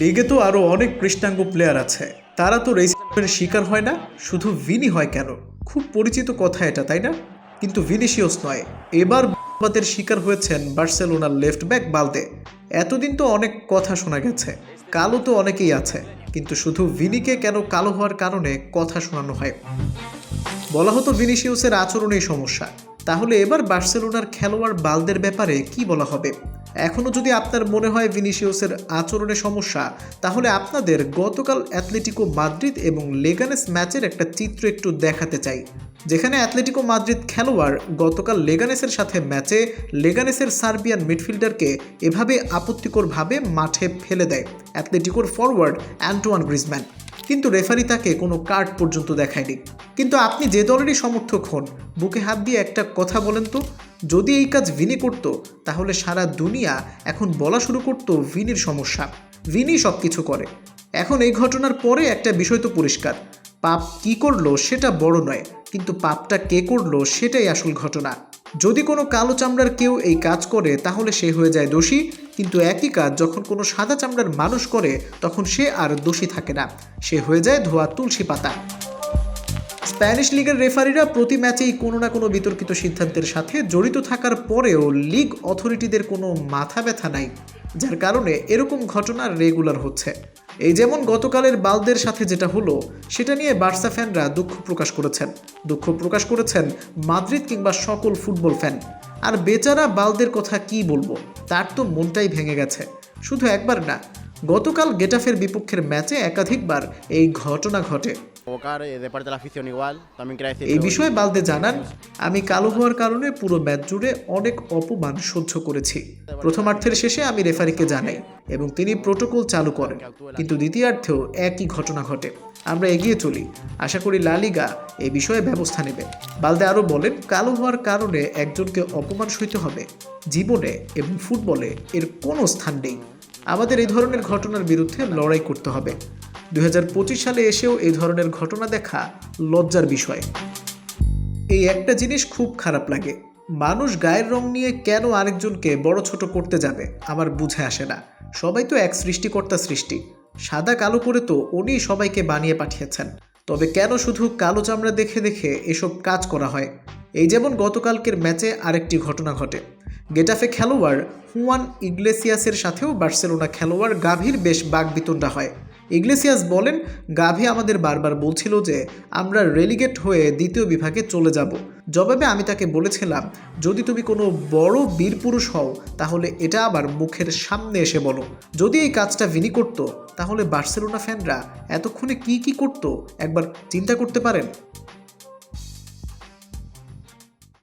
লিগে তো আরও অনেক কৃষ্ণাঙ্গ প্লেয়ার আছে। তারা তো রেসিপের শিকার হয় না, শুধু ভিনি হয় কেন? খুব পরিচিত কথা এটা, তাই না? কিন্তু ভিনিসিয়াস নয়। এবার বাদের শিকার হয়েছেন বার্সেলোনার লেফট ব্যাক বালদে এতদিন তো অনেক কথা শোনা গেছে। কালো তো অনেকেই আছে। কিন্তু শুধু ভিনিকে কেন কালো হওয়ার কারণে কথা শোনানো হয়? বলা হতো ভিনিসিয়াসের আচরণেই সমস্যা। তাহলে এবার বার্সেলোনার খেলোয়াড় বালদের ব্যাপারে কি বলা হবে? এখনও যদি আপনার মনে হয় ভিনিসিয়াসের আচরণে সমস্যা, তাহলে আপনাদের গতকাল অ্যাথলেটিকো মাদ্রিদ এবং লেগানেস ম্যাচের একটা চিত্র একটু দেখাতে চাই, যেখানে অ্যাথলেটিকো মাদ্রিদ খেলোয়াড় গতকাল লেগানেসের সাথে ম্যাচে লেগানেসের সার্বিয়ান মিডফিল্ডারকে এভাবে আপত্তিকরভাবে মাঠে ফেলে দেয় অ্যাথলেটিকোর ফরওয়ার্ড অ্যান্টোয়ান গ্রিজম্যান কিন্তু রেফারি তাকে কোনো কার্ড পর্যন্ত দেখায়নি। কিন্তু আপনি যে দলেরই সমর্থক হন, বুকে হাত দিয়ে একটা কথা বলেন তো। যদি এই কাজ ভিনি করত, তাহলে সারা দুনিয়া এখন বলা শুরু করত ভিনির সমস্যা। ভিনি সব কিছু করে। এখন এই ঘটনার পরে একটা বিষয় তো পরিষ্কার। পাপ কি করল সেটা বড় নয়, কিন্তু পাপটা কে করল সেটাই আসল ঘটনা। যদি কোনো কালো চামড়ার কেউ এই কাজ করে, তাহলে সে হয়ে যায় দোষী, কিন্তু একই কাজ যখন কোনো সাদা চামড়ার মানুষ করে, তখন সে আর দোষী থাকে না। সে হয়ে যায় ধোয়া তুলসী পাতা। স্প্যানিশ লিগের রেফারিরা প্রতি ম্যাচেই কোনো না কোনো বিতর্কিত সিদ্ধান্তের সাথে জড়িত থাকার পরেও লিগ অথরিটিদের কোনো মাথা ব্যথা নাই, যার কারণে এরকম ঘটনা রেগুলার হচ্ছে। এই যেমন গতকালের বালদের সাথে যেটা হলো, সেটা নিয়ে বার্সা ফ্যানরা দুঃখ প্রকাশ করেছেন। দুঃখ প্রকাশ করেছেন মাদ্রিদ কিংবা সকল ফুটবল ফ্যান। আর বেচারা বালদের কথা কি বলব? তার তো মনটাই ভেঙে গেছে। শুধু একবার না গতকাল গেটাফের বিপক্ষের ম্যাচে একাধিকবার এই ঘটনা ঘটে। Eh, এই বিষয়ে বালদে জানান আমি কালো হওয়ার কারণে পুরো ম্যাচ জুড়ে অনেক অপমান সহ্য করেছি। প্রথমার্ধের শেষে আমি রেফারিকে জানাই এবং তিনি প্রোটোকল চালু করেন কিন্তু দ্বিতীয়ার্ধেও একই ঘটনা ঘটে। আমরা এগিয়ে চলি। আশা করি লালিগা এই বিষয়ে ব্যবস্থা নেবে। বালদে আরও বলেন কালো হওয়ার কারণে একজনকে অপমান সইতে হবে। জীবনে এবং ফুটবলে এর কোনো স্থান নেই। আমাদের এই ধরনের ঘটনার বিরুদ্ধে লড়াই করতে হবে। দুই হাজার পঁচিশ সালে এসেও এই ধরনের ঘটনা দেখা লজ্জার বিষয়। এই একটা জিনিস খুব খারাপ লাগে। মানুষ গায়ের রং নিয়ে কেন আরেকজনকে বড় ছোট করতে যাবে, আমার বুঝে আসে না। সবাই তো এক সৃষ্টিকর্তা সৃষ্টি। সাদা কালো করে তো উনি সবাইকে বানিয়ে পাঠিয়েছেন। তবে কেন শুধু কালো চামড়া দেখে দেখে এসব কাজ করা হয়? এই যেমন গতকালকের ম্যাচে আরেকটি ঘটনা ঘটে। গেটাফে খেলোয়াড় হুয়ান ইগলেসিয়াসের সাথেও বার্সেলোনা খেলোয়াড় গাভীর বেশ বাগবিতণ্ডা হয়। ইগলেসিয়াস বলেন, গাভি আমাদের বারবার বলছিল যে আমরা রেলিগেট হয়ে দ্বিতীয় বিভাগে চলে যাব। জবাবে আমি তাকে বলেছিলাম, যদি তুমি কোনো বড় বীর পুরুষ হও, তাহলে এটা আবার মুখের সামনে এসে বলো। যদি এই কাজটা ভিনি করত, তাহলে বার্সেলোনা ফ্যানরা এতক্ষণে কি কি করত, একবার চিন্তা করতে পারেন?